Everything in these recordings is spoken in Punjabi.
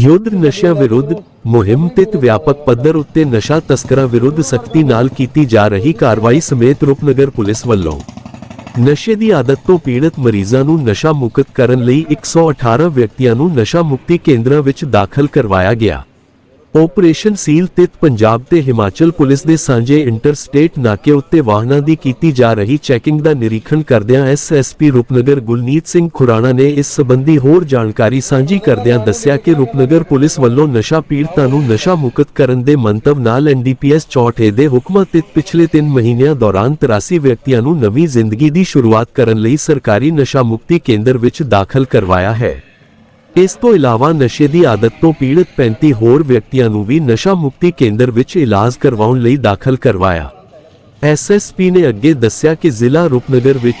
ਯੁੱਧ ਨਸ਼ਿਆਂ ਵਿਰੁੱਧ ਮੁਹਿੰਮ ਤਹਿਤ ਵਿਆਪਕ ਪੱਧਰ ਉੱਤੇ ਨਸ਼ਾ ਤਸਕਰਾਂ ਵਿਰੁੱਧ ਸਖਤੀ ਨਾਲ ਕੀਤੀ ਜਾ ਰਹੀ ਕਾਰਵਾਈ ਸਮੇਤ ਰੂਪਨਗਰ ਪੁਲਿਸ ਵੱਲੋਂ ਨਸ਼ੇ ਦੀ ਆਦਤ ਤੋਂ ਪੀੜਤ ਮਰੀਜ਼ਾਂ ਨੂੰ ਨਸ਼ਾ ਮੁਕਤ ਕਰਨ ਲਈ 118 ਵਿਅਕਤੀਆਂ ਨੂੰ ਨਸ਼ਾ ਮੁਕਤੀ ਕੇਂਦਰਾਂ ਵਿੱਚ ਦਾਖਲ ਕਰਵਾਇਆ ਗਿਆ। ਆਪਰੇਸ਼ਨ ਸੀਲ ਤਿਤ ਪੰਜਾਬ ਤੇ ਹਿਮਾਚਲ ਪੁਲਿਸ ਦੇ ਸਾਂਝੇ ਇੰਟਰਸਟੇਟ ਨਾਕੇ ਉੱਤੇ ਵਾਹਨਾਂ ਦੀ ਕੀਤੀ ਜਾ ਰਹੀ ਚੈਕਿੰਗ ਦਾ ਨਿਰੀਖਣ ਕਰਦਿਆਂ S S P Rupnagar Gulneet Singh Khurana ਨੇ ਇਸ ਸੰਬੰਧੀ ਹੋਰ ਜਾਣਕਾਰੀ ਸਾਂਝੀ ਕਰਦਿਆਂ ਦੱਸਿਆ ਕਿ ਰੂਪਨਗਰ ਪੁਲਿਸ ਵੱਲੋਂ ਨਸ਼ਾ ਪੀੜਤਾਂ ਨੂੰ ਨਸ਼ਾ ਮੁਕਤ ਕਰਨ ਦੇ ਮੰਤਵ ਨਾਲ ਐਨਡੀਪੀਐਸ 64 ਦੇ ਹੁਕਮਾਂ ਤਿਤ ਪਿਛਲੇ 3 ਮਹੀਨਿਆਂ ਦੌਰਾਨ 83 ਵਿਅਕਤੀਆਂ ਨੂੰ ਨਵੀਂ ਜ਼ਿੰਦਗੀ ਦੀ ਸ਼ੁਰੂਆਤ ਕਰਨ ਲਈ ਸਰਕਾਰੀ ਨਸ਼ਾ ਮੁਕਤੀ ਕੇਂਦਰ ਵਿੱਚ ਦਾਖਲ ਕਰਵਾਇਆ ਹੈ। ਇਸ ਤੋਂ ਇਲਾਵਾ ਨਸ਼ੇ ਦੀ ਆਦਤ ਤੋਂ ਪੀੜਤ 35 ਹੋਰ ਵਿਅਕਤੀਆਂ ਨੂੰ ਵੀ ਨਸ਼ਾ ਮੁਕਤੀ ਕੇਂਦਰ ਵਿੱਚ ਇਲਾਜ ਕਰਵਾਉਣ ਲਈ ਦਾਖਲ ਕਰਵਾਇਆ। ਐਸਐਸਪੀ ਨੇ ਅੱਗੇ ਦੱਸਿਆ ਕਿ ਜ਼ਿਲ੍ਹਾ ਰੂਪਨਗਰ ਵਿੱਚ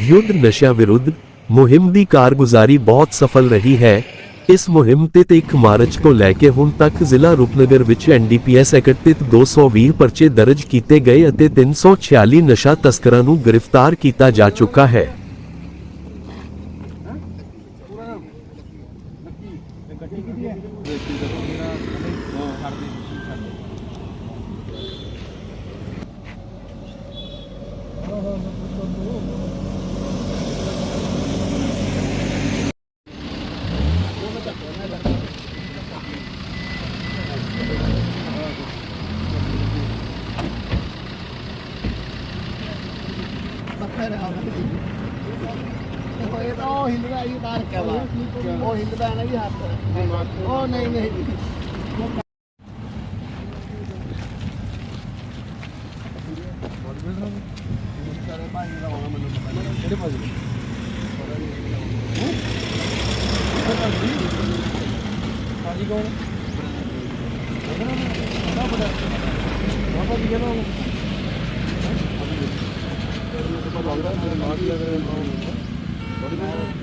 ਯੁੱਧ ਨਸ਼ਿਆਂ ਵਿਰੁੱਧ ਮੁਹਿੰਮ ਦੀ ਕਾਰਗੁਜ਼ਾਰੀ ਬਹੁਤ ਸਫਲ ਰਹੀ ਹੈ। ਇਸ ਮੁਹਿੰਮ ਤੇ 1 ਮਾਰਚ ਤੋਂ ਲੈ ਕੇ ਹੁਣ ਤੱਕ ਜ਼ਿਲ੍ਹਾ ਰੂਪਨਗਰ ਵਿੱਚ ਐਨਡੀਪੀਐਸ ਐਕਟ ਤਹਿਤ 220 ਪਰਚੇ ਦਰਜ ਕੀਤੇ ਗਏ ਅਤੇ 346 ਨਸ਼ਾ ਤਸਕਰਾਂ ਨੂੰ ਗ੍ਰਿਫਤਾਰ ਕੀਤਾ ਜਾ ਚੁੱਕਾ ਹੈ। Bakar ਇਹ ਤਾਂ ਉਹ ਹਿੱਲਦਾ ਹੀ ਤਾਂ ਰੱਖਿਆ ਵਾ ਉਹ ਹਿੱਲਦਾ ਨਾ ਜੀ ਹੱਥ ਉਹ ਨਹੀਂ ਨਹੀਂ ਠੀਕ ਹੈ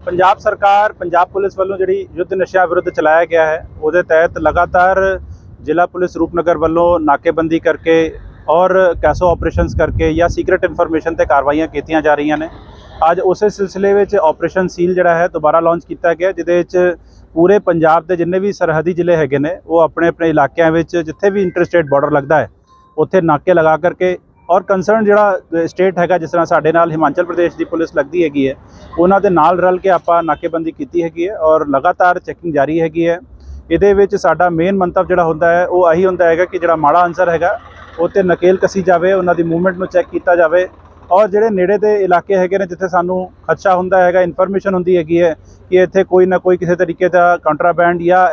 ਪੰਜਾਬ ਸਰਕਾਰ, ਪੰਜਾਬ ਪੁਲਿਸ ਵੱਲੋਂ ਜਿਹੜੀ ਯੁੱਧ ਨਸ਼ਿਆਂ ਵਿਰੁੱਧ ਚਲਾਇਆ ਗਿਆ ਹੈ, ਉਹਦੇ ਤਹਿਤ ਲਗਾਤਾਰ ਜ਼ਿਲ੍ਹਾ ਪੁਲਿਸ ਰੂਪਨਗਰ ਵੱਲੋਂ ਨਾਕੇਬੰਦੀ ਕਰਕੇ ਔਰ ਕੈਸੋ ਆਪਰੇਸ਼ਨਸ ਕਰਕੇ ਜਾਂ ਸੀਕ੍ਰੀਟ ਇਨਫੋਰਮੇਸ਼ਨ ਤੇ ਕਾਰਵਾਈਆਂ ਕੀਤੀਆਂ ਜਾ ਰਹੀਆਂ ਨੇ। ਅੱਜ ਉਸੇ ਸਿਲਸਿਲੇ ਵਿੱਚ ਆਪਰੇਸ਼ਨ ਸੀਲ ਜਿਹੜਾ ਹੈ, ਦੁਬਾਰਾ ਲਾਂਚ ਕੀਤਾ ਗਿਆ, ਜਿਹਦੇ ਵਿੱਚ ਪੂਰੇ ਪੰਜਾਬ ਦੇ ਜਿੰਨੇ ਵੀ ਸਰਹੱਦੀ ਜ਼ਿਲ੍ਹੇ ਹੈਗੇ ਨੇ, ਉਹ ਆਪਣੇ ਆਪਣੇ ਇਲਾਕਿਆਂ ਵਿੱਚ ਜਿੱਥੇ ਵੀ ਇੰਟਰਸਟੇਟ ਬਾਰਡਰ ਲੱਗਦਾ ਹੈ, ਉੱਥੇ ਨਾਕੇ ਲਗਾ ਕਰਕੇ ਔਰ ਕੰਸਰਨ ਜਿਹੜਾ ਸਟੇਟ ਹੈਗਾ, ਜਿਸ ਤਰ੍ਹਾਂ ਸਾਡੇ ਨਾਲ ਹਿਮਾਚਲ ਪ੍ਰਦੇਸ਼ ਦੀ ਪੁਲਿਸ ਲੱਗਦੀ ਹੈਗੀ ਹੈ, ਉਹਨਾਂ ਦੇ ਨਾਲ ਰਲ ਕੇ ਆਪਾਂ ਨਾਕੇਬੰਦੀ ਕੀਤੀ ਹੈਗੀ ਹੈ ਔਰ ਲਗਾਤਾਰ ਚੈਕਿੰਗ ਜਾਰੀ ਹੈਗੀ ਹੈ। ਇਹਦੇ ਵਿੱਚ ਸਾਡਾ ਮੇਨ ਮੰਤਵ ਜਿਹੜਾ ਹੁੰਦਾ ਹੈ, ਉਹ ਆਹੀ ਹੁੰਦਾ ਹੈਗਾ ਕਿ ਜਿਹੜਾ ਮਾੜਾ ਅਨਸਰ ਹੈਗਾ, ਉਹ ਤੇ ਨਕੇਲ ਕਸੀ ਜਾਵੇ, ਉਹਨਾਂ ਦੀ ਮੂਵਮੈਂਟ ਨੂੰ ਚੈੱਕ ਕੀਤਾ ਜਾਵੇ ਔਰ ਜਿਹੜੇ ਨੇੜੇ ਦੇ ਇਲਾਕੇ ਹੈਗੇ ਨੇ, ਜਿੱਥੇ ਸਾਨੂੰ ਖਦਸ਼ਾ ਹੁੰਦਾ ਹੈਗਾ ਇਨਫੋਰਮੇਸ਼ਨ ਹੁੰਦੀ ਹੈਗੀ ਹੈ ਕਿ ਇੱਥੇ ਕੋਈ ਨਾ ਕੋਈ ਕਿਸੇ ਤਰੀਕੇ ਦਾ ਕੰਟਰਾਬੈਂਡ ਜਾਂ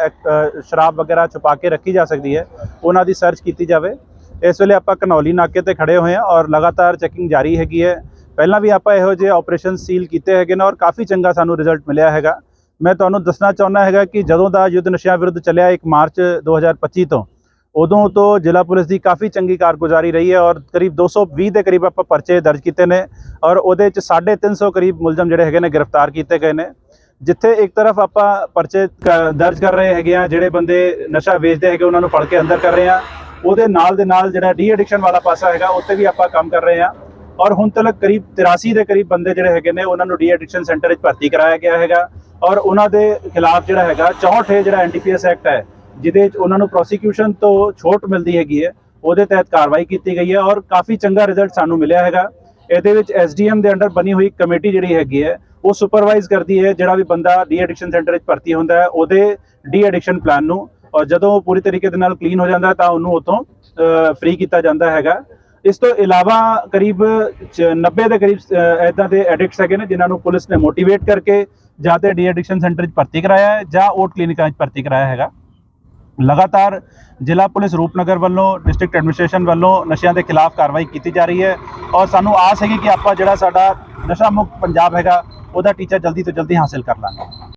ਸ਼ਰਾਬ ਵਗੈਰਾ ਛੁਪਾ ਕੇ ਰੱਖੀ ਜਾ ਸਕਦੀ ਹੈ, ਉਹਨਾਂ ਦੀ ਸਰਚ ਕੀਤੀ ਜਾਵੇ। ਇਸ ਵੇਲੇ ਆਪਾਂ ਕਨੌਲੀ ਨਾਕੇ ਤੇ ਖੜੇ ਹੋਏ ਹਾਂ ਔਰ ਲਗਾਤਾਰ ਚੈਕਿੰਗ ਜਾਰੀ ਹੈਗੀ ਹੈ। ਪਹਿਲਾਂ ਵੀ ਆਪਾਂ ਇਹੋ ਜਿਹੇ ਆਪਰੇਸ਼ਨ ਸੀਲ ਕੀਤੇ ਹੈਗੇ ਨੇ ਔਰ ਕਾਫੀ ਚੰਗਾ ਸਾਨੂੰ ਰਿਜ਼ਲਟ ਮਿਲਿਆ ਹੈਗਾ। ਮੈਂ ਤੁਹਾਨੂੰ ਦੱਸਣਾ ਚਾਹੁੰਦਾ ਹੈਗਾ ਕਿ ਜਦੋਂ ਦਾ ਯੁੱਧ ਨਸ਼ਿਆਂ ਵਿਰੁੱਧ ਚੱਲਿਆ 1 ਮਾਰਚ 2025 ਤੋਂ, ਉਦੋਂ ਤੋਂ ਜ਼ਿਲ੍ਹਾ ਪੁਲਿਸ ਦੀ ਕਾਫੀ ਚੰਗੀ ਕਾਰਗੁਜ਼ਾਰੀ ਰਹੀ ਹੈ ਔਰ ਕਰੀਬ 220 ਦੇ ਕਰੀਬ ਆਪਾਂ ਪਰਚੇ ਦਰਜ ਕੀਤੇ ਨੇ ਔਰ ਉਹਦੇ ਵਿੱਚ 350 ਕਰੀਬ ਮੁਲਜ਼ਮ ਜਿਹੜੇ ਹੈਗੇ ਨੇ ਗ੍ਰਿਫਤਾਰ ਕੀਤੇ ਗਏ ਨੇ। ਜਿੱਥੇ ਇੱਕ ਤਰਫ ਆਪਾਂ ਪਰਚੇ ਕ- ਦਰਜ ਕਰ ਰਹੇ ਹੈਗੇ ਆ ਜਿਹੜੇ ਬੰਦੇ ਨਸ਼ਾ ਵੇਚਦੇ ਹੈਗੇ, ਉਹਨਾਂ ਨੂੰ ਫੜ ਕੇ ਅੰਦਰ ਕਰ ਰਹੇ ਆ ਉਹਦੇ ਨਾਲ ਦੇ ਨਾਲ ਜਿਹੜਾ ਡੀ ਐਡਿਕਸ਼ਨ ਵਾਲਾ ਪਾਸਾ ਹੈਗਾ ਉੱਤੇ ਵੀ ਆਪਾਂ ਕੰਮ ਕਰ ਰਹੇ ਹਾਂ। ਔਰ ਹੁਣ ਤੱਕ ਕਰੀਬ 83 ਦੇ ਕਰੀਬ ਬੰਦੇ ਜਿਹੜੇ ਹੈਗੇ ਨੇ, ਉਹਨਾਂ ਨੂੰ ਡੀ ਐਡਿਕਸ਼ਨ ਸੈਂਟਰ ਵਿੱਚ ਭਰਤੀ ਕਰਾਇਆ ਗਿਆ ਹੈਗਾ। ਔਰ ਉਹਨਾਂ ਦੇ ਖਿਲਾਫ ਜਿਹੜਾ ਹੈਗਾ 64 ਹੈ ਜਿਹੜਾ ਐਨਡੀਪੀਐਸ ਐਕਟ ਹੈ, ਜਿਹਦੇ ਵਿੱਚ ਉਹਨਾਂ ਨੂੰ ਪ੍ਰੋਸੀਕਿਊਸ਼ਨ ਤੋਂ ਛੋਟ ਮਿਲਦੀ ਹੈਗੀ ਹੈ, ਉਹਦੇ ਤਹਿਤ ਕਾਰਵਾਈ ਕੀਤੀ ਗਈ ਹੈ ਔਰ ਕਾਫੀ ਚੰਗਾ ਰਿਜ਼ਲਟ ਸਾਨੂੰ ਮਿਲਿਆ ਹੈਗਾ। ਇਹਦੇ ਵਿੱਚ ਐਸਡੀਐਮ ਦੇ ਅੰਡਰ ਬਣੀ ਹੋਈ ਕਮੇਟੀ ਜਿਹੜੀ ਹੈਗੀ ਹੈ, ਉਹ ਸੁਪਰਵਾਈਜ਼ ਕਰਦੀ ਹੈ ਜਿਹੜਾ ਵੀ ਬੰਦਾ ਡੀ ਐਡਿਕਸ਼ਨ ਸੈਂਟਰ ਵਿੱਚ ਭਰਤੀ ਹੁੰਦਾ ਹੈ, ਉਹਦੇ ਡੀ ਐਡਿਕਸ਼ਨ ਪਲਾਨ ਨੂੰ। ਔਰ ਜਦੋਂ ਉਹ ਪੂਰੀ ਤਰੀਕੇ ਦੇ ਨਾਲ ਕਲੀਨ ਹੋ ਜਾਂਦਾ ਤਾਂ ਉਹਨੂੰ ਉਤੋਂ ਫ੍ਰੀ ਕੀਤਾ ਜਾਂਦਾ ਹੈਗਾ। ਇਸ ਤੋਂ ਇਲਾਵਾ ਕਰੀਬ ਚ- 90 ਦੇ ਕਰੀਬ ਐਦਾਂ ਦੇ ਐਡਿਕਟਸ ਹੈਗੇ ਨੇ ਜਿਨ੍ਹਾਂ ਨੂੰ ਪੁਲਿਸ ਨੇ ਮੋਟੀਵੇਟ ਕਰਕੇ ਜਾਂ ਤੇ ਡੀ ਐਡਿਕਸ਼ਨ ਸੈਂਟਰ 'ਚ ਭਰਤੀ ਕਰਾਇਆ ਹੈ ਜਾਂ ਓਟ ਕਲੀਨਿਕਾਂ 'ਚ ਭਰਤੀ ਕਰਾਇਆ ਹੈਗਾ। ਲਗਾਤਾਰ ਜ਼ਿਲ੍ਹਾ ਪੁਲਿਸ ਰੂਪਨਗਰ ਵੱਲੋਂ ਡਿਸਟ੍ਰਿਕਟ ਐਡਮਿਨਿਸਟ੍ਰੇਸ਼ਨ ਵੱਲੋਂ ਨਸ਼ਿਆਂ ਦੇ ਖਿਲਾਫ ਕਾਰਵਾਈ ਕੀਤੀ ਜਾ ਰਹੀ ਹੈ। ਔਰ ਸਾਨੂੰ ਆਸ ਹੈਗੀ ਕਿ ਆਪਾਂ ਜਿਹੜਾ ਸਾਡਾ ਨਸ਼ਾ ਮੁਕਤ ਪੰਜਾਬ ਹੈਗਾ, ਉਹਦਾ ਟੀਚਾ ਜਲਦੀ ਤੋਂ ਜਲਦੀ ਹਾਸਲ ਕਰ ਲਾਂਗੇ।